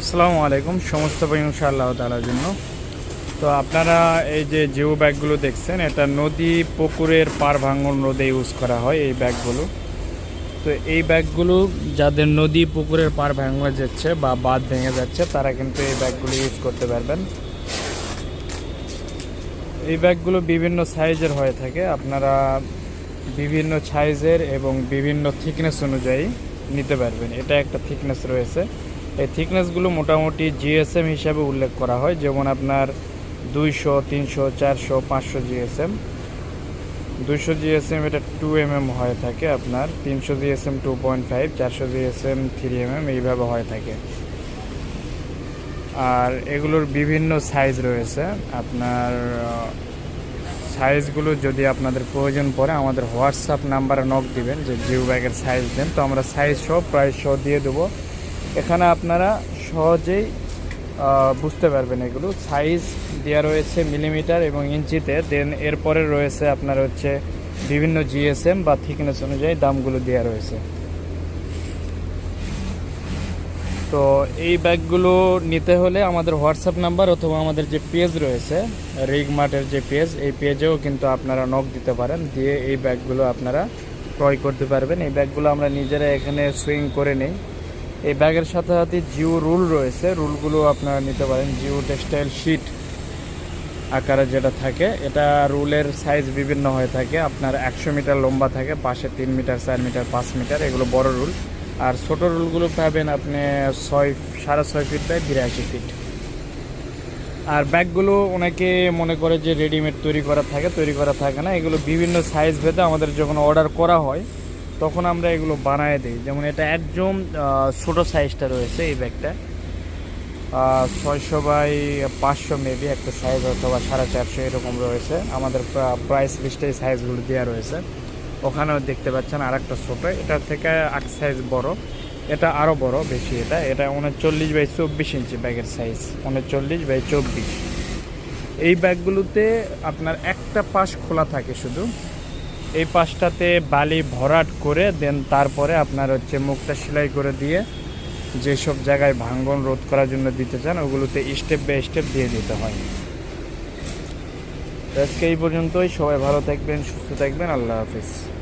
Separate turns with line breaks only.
আসসালামু আলাইকুম, সমস্ত প্রশংসা আল্লাহ তালার জন্য। তো আপনারা এই যে জিও ব্যাগগুলো দেখছেন, এটা নদী পুকুরের পার ভাঙন রোদে ইউজ করা হয় এই ব্যাগগুলো। তো এই ব্যাগগুলো যাদের নদী পুকুরের পার ভাঙে যাচ্ছে বা বাঁধ ভেঙে যাচ্ছে, তারা কিন্তু এই ব্যাগগুলো ইউজ করতে পারবেন। এই ব্যাগগুলো বিভিন্ন সাইজের হয়ে থাকে। আপনারা বিভিন্ন সাইজের এবং বিভিন্ন থিকনেস অনুযায়ী নিতে পারবেন। এটা একটা থিকনেস রয়েছে। এই থিকনেসগুলো মোটামুটি জিএসএম হিসাবে উল্লেখ করা হয়, যেমন আপনার দুইশো, তিনশো, চারশো, পাঁচশো জিএসএম দুইশো জিএসএম এটা টু এম এম হয়ে থাকে আপনার, তিনশো জিএসএম টু পয়েন্ট ফাইভ চারশো জিএসএম থ্রি এম এইভাবে হয়ে থাকে। আর এগুলোর বিভিন্ন সাইজ রয়েছে, আপনার সাইজগুলো যদি আপনাদের প্রয়োজন পড়ে, আমাদের হোয়াটসঅ্যাপ নাম্বারে নক দিবেন, যে জিও ব্যাগের সাইজ দেন, তো আমরা সাইজ সহ প্রাইস সহ দিয়ে দেবো। এখানে আপনারা সহজেই বুঝতে পারবেন এগুলো। সাইজ দেওয়া রয়েছে মিলিমিটার এবং ইঞ্চিতে। দেন এরপরে রয়েছে আপনার হচ্ছে বিভিন্ন জিএসএম বা থিকনেস অনুযায়ী দামগুলো দেওয়া রয়েছে। তো এই ব্যাগগুলো নিতে হলে আমাদের হোয়াটসঅ্যাপ নাম্বার অথবা আমাদের যে পেজ রয়েছে, রিগ মার্টের যে পেজ, এই পেজেও কিন্তু আপনারা নক দিতে পারেন। দিয়ে এই ব্যাগগুলো আপনারা ক্রয় করতে পারবেন। এই ব্যাগগুলো আমরা নিজেরা এখানে সুইং করে নেই। এই ব্যাগের সাথে সাথে জিও রুল রয়েছে। রুলগুলো আপনারা নিতে পারেন। জিও টেক্সটাইল শিট আকারে যেটা থাকে, এটা রুলের সাইজ বিভিন্ন হয়ে থাকে। আপনার একশো মিটার লম্বা থাকে, পাশে তিন মিটার, চার মিটার, পাঁচ মিটার, এগুলো বড় রুল। আর ছোট রুলগুলো পাবেন আপনি ছয়, সাড়ে ছয় ফিট বাই বিরাশি ফিট আর ব্যাগগুলো অনেকে মনে করে যে রেডিমেড তৈরি করা থাকে, তৈরি করা থাকে না। এগুলো বিভিন্ন সাইজ ভেদে আমাদের যখন অর্ডার করা হয় তখন আমরা এগুলো বানায় দিই। যেমন এটা একদম ছোটো সাইজটা রয়েছে এই ব্যাগটা ছয়শো বাই পাঁচশো মেবি একটা সাইজ অথবা সাড়ে চারশো এরকম রয়েছে। আমাদের প্রাইস লিস্টে এই সাইজগুলো দেওয়া রয়েছে। ওখানেও দেখতে পাচ্ছেন আর একটা ছোটো। এটার থেকে এক সাইজ বড়। এটা আরও বড়, বেশি এটা। এটা উনচল্লিশ বাই চব্বিশ ইঞ্চি ব্যাগের সাইজ উনচল্লিশ বাই চব্বিশ। এই ব্যাগগুলোতে আপনার একটা পাশ খোলা থাকে শুধু। এই পাশটাতে বালি ভরাট করে, দেন তারপরে আপনার হচ্ছে মুখটা সেলাই করে দিয়ে যেসব জায়গায় ভাঙ্গন রোধ করার জন্য দিতে চান, ওগুলোতে স্টেপ বাই স্টেপ দিয়ে দিতে হয়। আজকে এই পর্যন্তই। সবাই ভালো থাকবেন, সুস্থ থাকবেন। আল্লাহ হাফিজ।